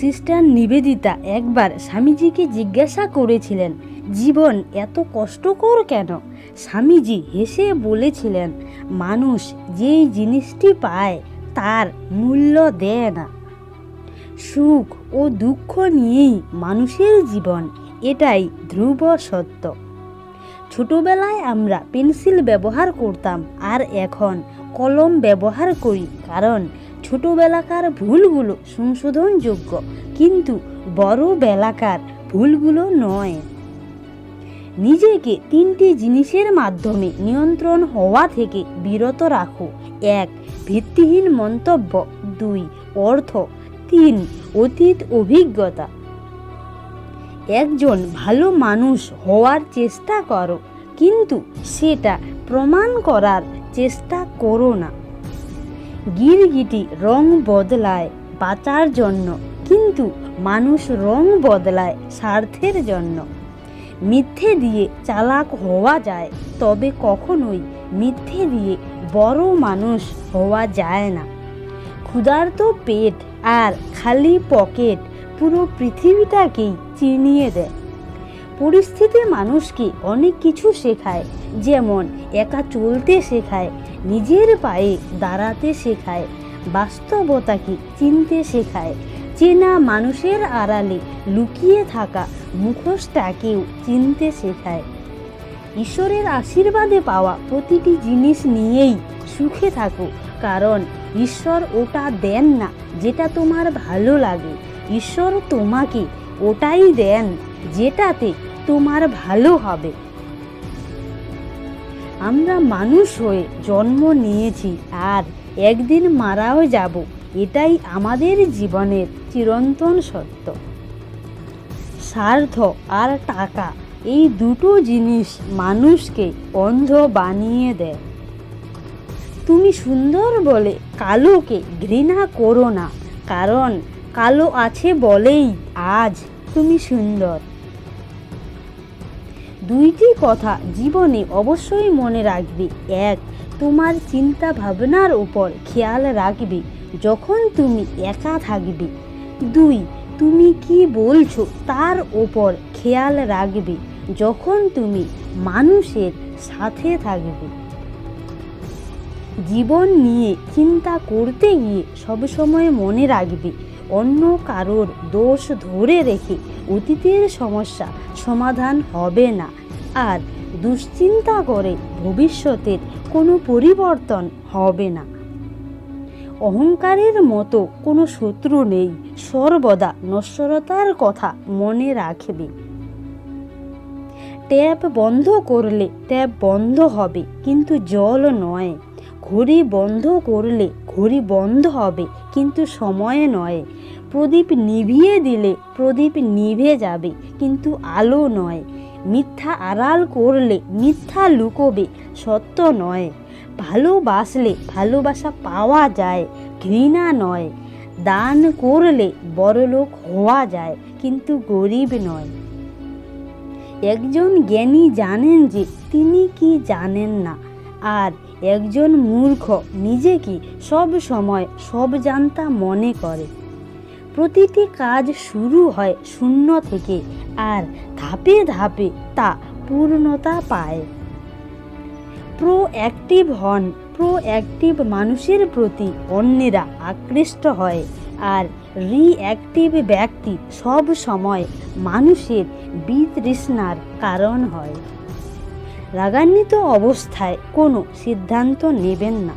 Sister Nivedita একবার স্বামীজিকে জিজ্ঞাসা করেছিলেন, জীবন এত কষ্টকর কেন? স্বামীজি হেসে বলেছিলেন, মানুষ যেই জিনিসটি পায় তার মূল্য দেয় না। সুখ ও দুঃখ নিয়েই মানুষের জীবন, এটাই ধ্রুব সত্য। ছোটবেলায় আমরা পেন্সিল ব্যবহার করতাম আর এখন কলম ব্যবহার করি, কারণ ছোটবেলাকার ভুলগুলো সংশোধনযোগ্য, কিন্তু বড় বেলাকার ভুলগুলো নয়। নিজেকে তিনটি জিনিসের মাধ্যমে নিয়ন্ত্রণ হওয়া থেকে বিরত রাখো। এক, ভিত্তিহীন মন্তব্য। দুই, অর্থ। তিন, অতীত অভিজ্ঞতা। একজন ভালো মানুষ হওয়ার চেষ্টা করো, কিন্তু সেটা প্রমাণ করার চেষ্টা করো না। গিরগিটি রং বদলায় বাঁচার জন্য, কিন্তু মানুষ রং বদলায় স্বার্থের জন্য। মিথ্যে দিয়ে চালাক হওয়া যায়, তবে কখনোই মিথ্যে দিয়ে বড় মানুষ হওয়া যায় না। ক্ষুধার্ত পেট আর খালি পকেট পুরো পৃথিবীটাকেই চিনিয়ে দেয়। পরিস্থিতি মানুষকে অনেক কিছু শেখায়, যেমন একা চলতে শেখায় নিজের পায়ে দাঁড়াতে শেখায় বাস্তবতাকে চিনতে শেখায়। চেনা মানুষের আড়ালে লুকিয়ে থাকা মুখোশটাকেও চিনতে শেখায়। ঈশ্বরের আশীর্বাদে পাওয়া প্রতিটি জিনিস নিয়েই সুখে থাকো, কারণ ঈশ্বর ওটা দেন না যেটা তোমার ভালো লাগে। ঈশ্বর তোমাকে ওটাই দেন যেটাতে তোমার ভালো হবে। আমরা মানুষ হয়ে জন্ম নিয়েছি আর একদিন মারাও যাব। এটাই আমাদের জীবনের চিরন্তন সত্য। স্বার্থ আর টাকা এই দুটো জিনিস মানুষকে অন্ধ বানিয়ে দেয়। তুমি সুন্দর বলে কালোকে ঘৃণা করো না, কারণ কালো আছে বলেই আজ তুমি সুন্দর। দুইটি কথা জীবনে অবশ্যই মনে রাখবে। এক, তোমার চিন্তা ভাবনার উপর খেয়াল রাখবে যখন তুমি একা থাকবে। দুই, তুমি কি বলছো তার ওপর খেয়াল রাখবে যখন তুমি মানুষের সাথে থাকবে। জীবন নিয়ে চিন্তা করতে গিয়ে সবসময় মনে রাখবে অন্য কারোর দোষ ধরে রেখে অতীতের সমস্যা সমাধান হবে না। আর দুশ্চিন্তা করে ভবিষ্যতের কোনো পরিবর্তন হবে না। অহংকারের মতো কোনো শত্রু নেই, সর্বদা নশ্বরতার কথা মনে রাখবে। ট্যাপ বন্ধ করলে ট্যাপ বন্ধ হবে, কিন্তু জল নয়। ঘড়ি বন্ধ করলে ঘড়ি বন্ধ হবে, কিন্তু সময় নয়। প্রদীপ নিভিয়ে দিলে, প্রদীপ নিভে যাবে, কিন্তু আলো নয়। মিথ্যা আড়াল করলে, মিথ্যা লুকোবে, সত্য নয়। ভালোবাসলে, ভালোবাসা পাওয়া যায়, ঘৃণা নয়। দান করলে, বড়লোক হওয়া যায়, কিন্তু গরিব নয়। একজন জ্ঞানী জানেন যে, তিনি কি জানেন না। আর একজন মূর্খ নিজেকে সব সময় সব জানতা মনে করে? প্রতিটি কাজ শুরু হয় শূন্য থেকে আর ধাপে ধাপে তা পূর্ণতা পায়। প্রো অ্যাক্টিভ হন প্রো অ্যাক্টিভ মানুষের প্রতি অন্যেরা আকৃষ্ট হয় আর রিঅ্যাক্টিভ ব্যক্তি সব সময় মানুষের বিতৃষ্ণার কারণ হয়। রাগান্বিত অবস্থায় কোনো সিদ্ধান্ত নেবেন না।